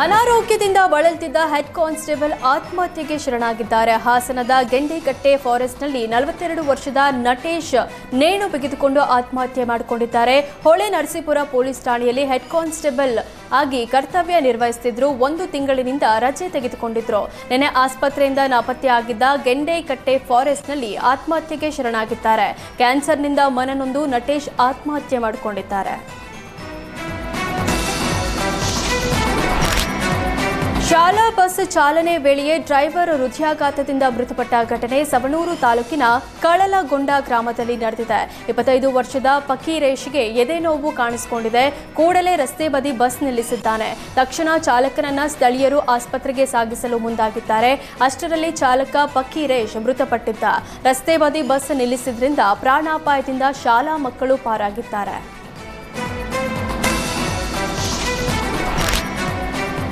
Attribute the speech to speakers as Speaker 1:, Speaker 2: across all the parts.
Speaker 1: ಅನಾರೋಗ್ಯದಿಂದ ಬಳಲ್ತಿದ್ದ head constable ಆತ್ಮಹತ್ಯೆಗೆ ಶರಣಾಗಿದ್ದಾರೆ. ಹಾಸನದ ಗೆಂಡೆಕಟ್ಟೆ ಫಾರೆಸ್ಟ್ನಲ್ಲಿ ನಲವತ್ತೆರಡು ವರ್ಷದ ನಟೇಶ್ ನೇಣು ಬಿಗಿದುಕೊಂಡು ಆತ್ಮಹತ್ಯೆ ಮಾಡಿಕೊಂಡಿದ್ದಾರೆ. ಹೊಳೆ ನರಸೀಪುರ ಪೊಲೀಸ್ ಠಾಣೆಯಲ್ಲಿ ಹೆಡ್ ಕಾನ್ಸ್ಟೇಬಲ್ ಆಗಿ ಕರ್ತವ್ಯ ನಿರ್ವಹಿಸುತ್ತಿದ್ದರು ಒಂದು ತಿಂಗಳಿನಿಂದ ರಜೆ ತೆಗೆದುಕೊಂಡಿದ್ರು. ನಿನ್ನೆ ಆಸ್ಪತ್ರೆಯಿಂದ ನಾಪತ್ತೆಯಾಗಿದ್ದ ಗೆಂಡೆಕಟ್ಟೆ ಫಾರೆಸ್ಟ್ನಲ್ಲಿ ಆತ್ಮಹತ್ಯೆಗೆ ಶರಣಾಗಿದ್ದಾರೆ. ಕ್ಯಾನ್ಸರ್ನಿಂದ ಮನನೊಂದು ನಟೇಶ್ ಆತ್ಮಹತ್ಯೆ ಮಾಡಿಕೊಂಡಿದ್ದಾರೆ. ಶಾಲಾ ಬಸ್ ಚಾಲನೆ ವೇಳೆಯೇ ಡ್ರೈವರ್ ಹೃದಯಾಘಾತದಿಂದ ಮೃತಪಟ್ಟ ಘಟನೆ ಸವಣೂರು ತಾಲೂಕಿನ ಕಳಲಗೊಂಡ ಗ್ರಾಮದಲ್ಲಿ ನಡೆದಿದೆ. ಇಪ್ಪತ್ತೈದು ವರ್ಷದ ಫಕೀರೇಶ್ಗೆ ಎದೆ ನೋವು ಕಾಣಿಸಿಕೊಂಡಿದೆ. ಕೂಡಲೇ ರಸ್ತೆ ಬದಿ ಬಸ್ ನಿಲ್ಲಿಸಿದ್ದಾನೆ. ತಕ್ಷಣ ಚಾಲಕನನ್ನ ಸ್ಥಳೀಯರು ಆಸ್ಪತ್ರೆಗೆ ಸಾಗಿಸಲು ಮುಂದಾಗಿದ್ದಾರೆ. ಅಷ್ಟರಲ್ಲಿ ಚಾಲಕ ಫಕೀರೇಶ್ ಮೃತಪಟ್ಟಿದ್ದ. ರಸ್ತೆ ಬದಿ ಬಸ್ ನಿಲ್ಲಿಸಿದ್ರಿಂದ ಪ್ರಾಣಾಪಾಯದಿಂದ ಶಾಲಾ ಮಕ್ಕಳು ಪಾರಾಗಿದ್ದಾರೆ.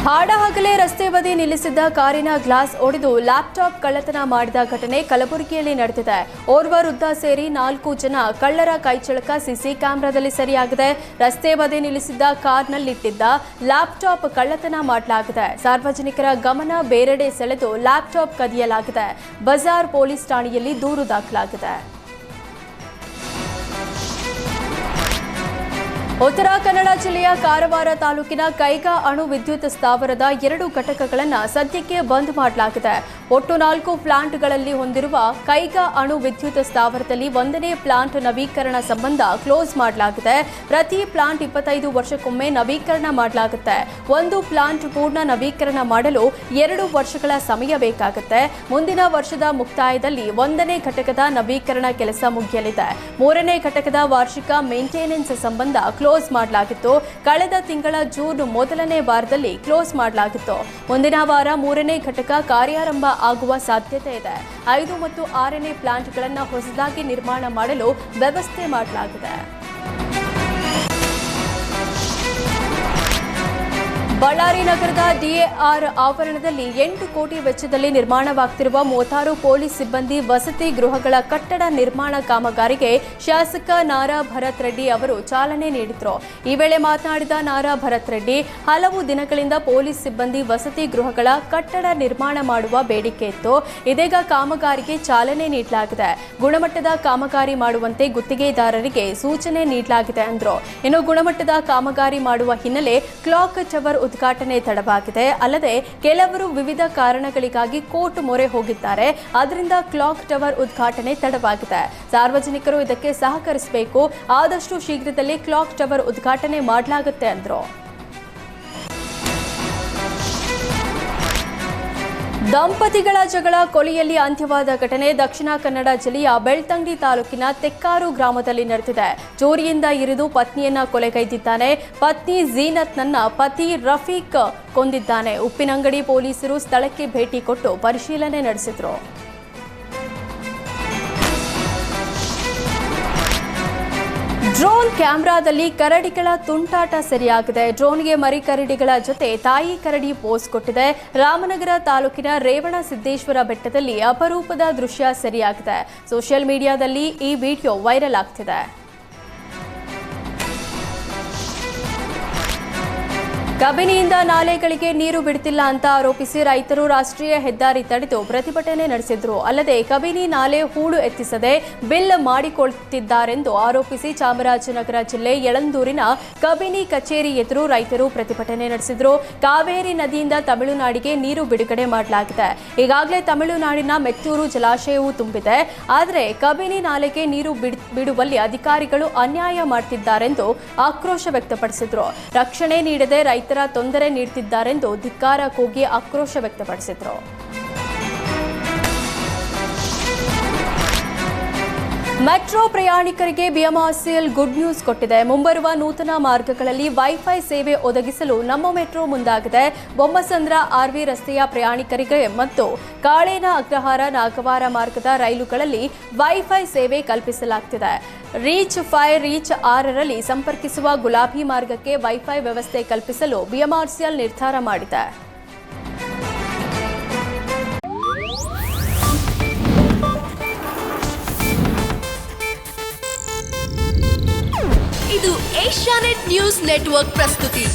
Speaker 1: ಹಾಡಹಗಲೇ ರಸ್ತೆ ಬದಿ ನಿಲ್ಲಿಸಿದ್ದ ಕಾರಿನ ಗ್ಲಾಸ್ ಒಡೆದು ಲ್ಯಾಪ್ಟಾಪ್ ಕಳ್ಳತನ ಮಾಡಿದ ಘಟನೆ ಕಲಬುರಗಿಯಲ್ಲಿ ನಡೆದಿದೆ. ಓರ್ವ ವೃದ್ಧ ಸೇರಿ ನಾಲ್ಕು ಜನ ಕಳ್ಳರ ಕೈಚಳಕ ಸಿಸಿ ಕ್ಯಾಮೆರಾದಲ್ಲಿ ಸರಿಯಾಗಿದೆ. ರಸ್ತೆ ಬದಿ ನಿಲ್ಲಿಸಿದ್ದ ಕಾರ್ನಲ್ಲಿಟ್ಟಿದ್ದ ಲ್ಯಾಪ್ಟಾಪ್ ಕಳ್ಳತನ ಮಾಡಲಾಗಿದೆ. ಸಾರ್ವಜನಿಕರ ಗಮನ ಬೇರೆಡೆ ಸೆಳೆದು ಲ್ಯಾಪ್ಟಾಪ್ ಕದಿಯಲಾಗಿದೆ. ಬಜಾರ್ ಪೊಲೀಸ್ ಠಾಣೆಯಲ್ಲಿ ದೂರು ದಾಖಲಾಗಿದೆ. ಉತ್ತರ ಕನ್ನಡ ಜಿಲ್ಲೆಯ ಕಾರವಾರ ತಾಲೂಕಿನ ಕೈಗಾ ಅಣು ವಿದ್ಯುತ್ ಸ್ಥಾವರದ ಎರಡು ಘಟಕಗಳನ್ನು ಸದ್ಯಕ್ಕೆ ಬಂದ್ ಮಾಡಲಾಗಿದೆ. ಒಟ್ಟು ನಾಲ್ಕು ಪ್ಲಾಂಟ್ಗಳಲ್ಲಿ ಹೊಂದಿರುವ ಕೈಗಾ ಅಣು ವಿದ್ಯುತ್ ಸ್ಥಾವರದಲ್ಲಿ ಒಂದನೇ ಪ್ಲಾಂಟ್ ನವೀಕರಣ ಸಂಬಂಧ ಕ್ಲೋಸ್ ಮಾಡಲಾಗಿದೆ. ಪ್ರತಿ ಪ್ಲಾಂಟ್ ಇಪ್ಪತ್ತೈದು ವರ್ಷಕ್ಕೊಮ್ಮೆ ನವೀಕರಣ ಮಾಡಲಾಗುತ್ತೆ. ಒಂದು ಪ್ಲಾಂಟ್ ಪೂರ್ಣ ನವೀಕರಣ ಮಾಡಲು ಎರಡು ವರ್ಷಗಳ ಸಮಯ ಬೇಕಾಗುತ್ತೆ. ಮುಂದಿನ ವರ್ಷದ ಮುಕ್ತಾಯದಲ್ಲಿ ಒಂದನೇ ಘಟಕದ ನವೀಕರಣ ಕೆಲಸ ಮುಗಿಯಲಿದೆ. ಮೂರನೇ ಘಟಕದ ವಾರ್ಷಿಕ ಮೇಂಟೆನೆನ್ಸ್ ಸಂಬಂಧ ಕ್ಲೋಸ್ ಮಾಡಲಾಗಿತ್ತು. ಕಳೆದ ತಿಂಗಳ ಜೂನ್ ಮೊದಲನೇ ವಾರದಲ್ಲಿ ಕ್ಲೋಸ್ ಮಾಡಲಾಗಿತ್ತು. ಮುಂದಿನ ವಾರ ಮೂರನೇ ಘಟಕ ಕಾರ್ಯಾರಂಭ ಆಗುವ ಸಾಧ್ಯತೆ ಇದೆ. ಐದು ಮತ್ತು ಆರನೇ ಪ್ಲಾಂಟ್ಗಳನ್ನು ಹೊಸದಾಗಿ ನಿರ್ಮಾಣ ಮಾಡಲು ವ್ಯವಸ್ಥೆ ಮಾಡಲಾಗಿದೆ. ಬಳ್ಳಾರಿ ನಗರದ ಡಿಎಆರ್ ಆವರಣದಲ್ಲಿ ಎಂಟು ಕೋಟಿ ವೆಚ್ಚದಲ್ಲಿ ನಿರ್ಮಾಣವಾಗ್ತಿರುವ ಮೂವತ್ತಾರು ಪೊಲೀಸ್ ಸಿಬ್ಬಂದಿ ವಸತಿ ಗೃಹಗಳ ಕಟ್ಟಡ ನಿರ್ಮಾಣ ಕಾಮಗಾರಿಗೆ ಶಾಸಕ ನಾರಾ ಭರತ್ ರೆಡ್ಡಿ ಅವರು ಚಾಲನೆ ನೀಡಿದರು. ಈ ವೇಳೆ ಮಾತನಾಡಿದ ನಾರಾ ಭರತ್ ರೆಡ್ಡಿ, ಹಲವು ದಿನಗಳಿಂದ ಪೊಲೀಸ್ ಸಿಬ್ಬಂದಿ ವಸತಿ ಗೃಹಗಳ ಕಟ್ಟಡ ನಿರ್ಮಾಣ ಮಾಡುವ ಬೇಡಿಕೆ ಇತ್ತು. ಇದೀಗ ಕಾಮಗಾರಿಗೆ ಚಾಲನೆ ನೀಡಲಾಗಿದೆ. ಗುಣಮಟ್ಟದ ಕಾಮಗಾರಿ ಮಾಡುವಂತೆ ಗುತ್ತಿಗೆದಾರರಿಗೆ ಸೂಚನೆ ನೀಡಲಾಗಿದೆ ಅಂದರು. ಇನ್ನು ಗುಣಮಟ್ಟದ ಕಾಮಗಾರಿ ಮಾಡುವ ಹಿನ್ನೆಲೆ ಕ್ಲಾಕ್ ಟವರ್ ಉದ್ಘಾಟನೆ ತಡವಾಗಿದೆ. ಅಲ್ಲದೆ ಕೆಲವರು ವಿವಿಧ ಕಾರಣಗಳಿಗಾಗಿ ಕೋರ್ಟ್ ಮೊರೆ ಹೋಗಿದ್ದಾರೆ. ಅದರಿಂದ ಕ್ಲಾಕ್ ಟವರ್ ಉದ್ಘಾಟನೆ ತಡವಾಗಿದೆ. ಸಾರ್ವಜನಿಕರು ಇದಕ್ಕೆ ಸಹಕರಿಸಬೇಕು. ಆದಷ್ಟು ಶೀಘ್ರದಲ್ಲಿ ಕ್ಲಾಕ್ ಟವರ್ ಉದ್ಘಾಟನೆ ಮಾಡಲಾಗುತ್ತೆ ಎಂದರು ದಂಪತಿಗಳ ಜಗಳ ಕೊಲೆಯಲ್ಲಿ ಅಂತ್ಯವಾದ ಘಟನೆ ದಕ್ಷಿಣ ಕನ್ನಡ ಜಿಲ್ಲೆಯ ಬೆಳ್ತಂಗಡಿ ತಾಲೂಕಿನ ತೆಕ್ಕಾರು ಗ್ರಾಮದಲ್ಲಿ ನಡೆದಿದೆ. ಚೋರಿಯಿಂದ ಇರಿದು ಪತ್ನಿಯನ್ನ ಕೊಲೆಗೈದಿದ್ದಾನೆ ಪತ್ನಿ ಝೀನತ್ನನ್ನ ಪತಿ ರಫೀಕ್ ಕೊಂದಿದ್ದಾನೆ. ಉಪ್ಪಿನಂಗಡಿ ಪೊಲೀಸರು ಸ್ಥಳಕ್ಕೆ ಭೇಟಿ ಕೊಟ್ಟು ಪರಿಶೀಲನೆ ನಡೆಸಿದ್ರು. ಡ್ರೋನ್ ಕ್ಯಾಮೆರಾದಲ್ಲಿ ಕರಡಿಗಳ ತುಂಟಾಟ ಸರಿಯಾಗಿದೆ. ಡ್ರೋನ್ಗೆ ಮರಿ ಕರಡಿಗಳ ಜೊತೆ ತಾಯಿ ಕರಡಿ ಪೋಸ್ ಕೊಟ್ಟಿದೆ. ರಾಮನಗರ ತಾಲೂಕಿನ ರೇವಣ ಸಿದ್ದೇಶ್ವರ ಬೆಟ್ಟದಲ್ಲಿ ಅಪರೂಪದ ದೃಶ್ಯ ಸರಿಯಾಗಿದೆ. ಸೋಷಿಯಲ್ ಮೀಡಿಯಾದಲ್ಲಿ ಈ ವಿಡಿಯೋ ವೈರಲ್ ಆಗ್ತಿದೆ. ಕಬಿನಿಯಿಂದ ನಾಲೆಗಳಿಗೆ ನೀರು ಬಿಡ್ತಿಲ್ಲ ಅಂತ ಆರೋಪಿಸಿ ರೈತರು ರಾಷ್ಟ್ರೀಯ ಹೆದ್ದಾರಿ ತಡೆದು ಪ್ರತಿಭಟನೆ ನಡೆಸಿದ್ರು. ಅಲ್ಲದೆ ಕಬಿನಿ ನಾಲೆ ಹೂಳು ಎತ್ತಿಸದೆ ಬಿಲ್ ಮಾಡಿಕೊಳ್ತಿದ್ದಾರೆಂದು ಆರೋಪಿಸಿ ಚಾಮರಾಜನಗರ ಜಿಲ್ಲೆ ಯಳಂದೂರಿನ ಕಬಿನಿ ಕಚೇರಿ ಎದುರು ರೈತರು ಪ್ರತಿಭಟನೆ ನಡೆಸಿದ್ರು. ಕಾವೇರಿ ನದಿಯಿಂದ ತಮಿಳುನಾಡಿಗೆ ನೀರು ಬಿಡುಗಡೆ ಮಾಡಲಾಗಿದೆ. ಈಗಾಗಲೇ ತಮಿಳುನಾಡಿನ ಮೆತ್ತೂರು ಜಲಾಶಯವು ತುಂಬಿದೆ. ಆದರೆ ಕಬಿನಿ ನಾಲೆಗೆ ನೀರು ಬಿಡ್- ಬಿಡುವಲ್ಲಿ ಅಧಿಕಾರಿಗಳು ಅನ್ಯಾಯ ಮಾಡ್ತಿದ್ದಾರೆಂದು ಆಕ್ರೋಶ ವ್ಯಕ್ತಪಡಿಸಿದ್ರು. ರಕ್ಷಣೆ ನೀಡದೆ ರೈತರ ತೊಂದರೆ ನೀಡುತ್ತಿದ್ದಾರೆಂದು ಧಿಕ್ಕಾರ ಕೂಗಿ ಆಕ್ರೋಶ ವ್ಯಕ್ತಪಡಿಸಿದರು. ಮೆಟ್ರೋ ಪ್ರಯಾಣಿಕರಿಗೆ ಬಿಎಂಆರ್ಸಿಎಲ್ ಗುಡ್ ನ್ಯೂಸ್ ಕೊಟ್ಟಿದೆ. ಮುಂಬರುವ ನೂತನ ಮಾರ್ಗಗಳಲ್ಲಿ ವೈಫೈ ಸೇವೆ ಒದಗಿಸಲು ನಮ್ಮ ಮೆಟ್ರೋ ಮುಂದಾಗಿದೆ. ಬೊಮ್ಮಸಂದ್ರ ಆರ್ವಿ ರಸ್ತೆಯ ಪ್ರಯಾಣಿಕರಿಗೆ ಮತ್ತು ಕಾಳೇನ ಅಗ್ರಹಾರ ನಾಗವಾರ ಮಾರ್ಗದ ರೈಲುಗಳಲ್ಲಿ ವೈಫೈ ಸೇವೆ ಕಲ್ಪಿಸಲಾಗ್ತಿದೆ. ರೀಚ್ ಫೈ ರೀಚ್ ಆರರಲ್ಲಿ ಸಂಪರ್ಕಿಸುವ ಗುಲಾಬಿ ಮಾರ್ಗಕ್ಕೆ ವೈಫೈ ವ್ಯವಸ್ಥೆ ಕಲ್ಪಿಸಲು ಬಿಎಂಆರ್ಸಿಎಲ್ ನಿರ್ಧಾರ ಮಾಡಿದೆ.
Speaker 2: ಇದು ಏಷ್ಯಾನೆಟ್ ನ್ಯೂಸ್ ನೆಟ್ವರ್ಕ್ ಪ್ರಸ್ತುತಿ.